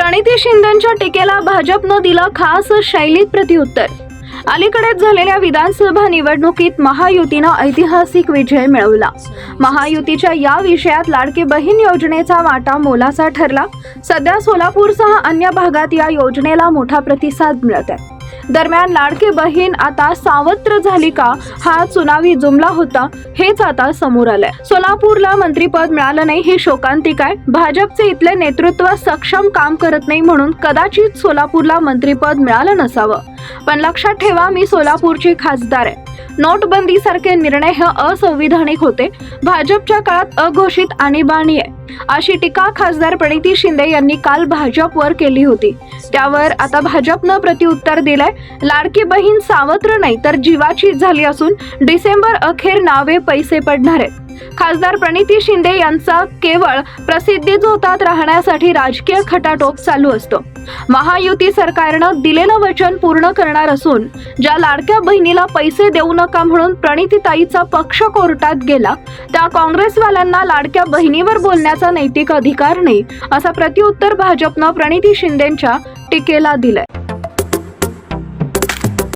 प्रणिती शिंदेच्या टीकेला भाजपनं दिलं खास शैलीत प्रत्युत्तर. अलीकडेच झालेल्या विधानसभा निवडणुकीत महायुतीनं ऐतिहासिक विजय मिळवला. महायुतीच्या या विषयात लाडकी बहीण योजनेचा वाटा मोलाचा ठरला. सध्या सोलापूरसह अन्य भागात या योजनेला मोठा प्रतिसाद मिळत आहे. दरम्यान लाडकी बहीण आता सावत्र झाली का हा चुनावी जुमला होता हेच आता समोर आलंय. सोलापूरला मंत्रीपद मिळालं नाही ही शोकांतिक आहे. भाजपचे इथले नेतृत्व सक्षम काम करत नाही म्हणून कदाचित सोलापूरला मंत्रीपद मिळालं नसावं. पण लक्षात ठेवा मी सोलापूरची खासदार आहे. नोटबंदीसारखे निर्णय हे असंविधानिक होते. भाजपच्या काळात अघोषित आणीबाणी आहे. अशी टीका खासदार प्रणिती शिंदे यांनी काल भाजपवर केली होती. त्यावर आता भाजपनं प्रतिउत्तर दिलंय. लाडकी बहीण सावत्र नाही तर जीवाची झाली असून डिसेंबर अखेर नावे पैसे पडणार आहेत. खासदार प्रणिती शिंदे यांचा केवळ प्रसिद्धी झोतात राहण्यासाठी राजकीय खटाटोप चालू असतो. महायुती सरकारनं दिलेलं वचन पूर्ण करणार असून ज्या लाडक्या बहिणीला पैसे देऊ नका म्हणून प्रणितीताईचा पक्ष कोर्टात गेला. त्या काँग्रेसवाल्यांना लाडक्या बहिणीवर बोलण्याचा नैतिक अधिकार नाही असा प्रत्युत्तर भाजपनं प्रणिती शिंदेच्या टीकेला दिलाय.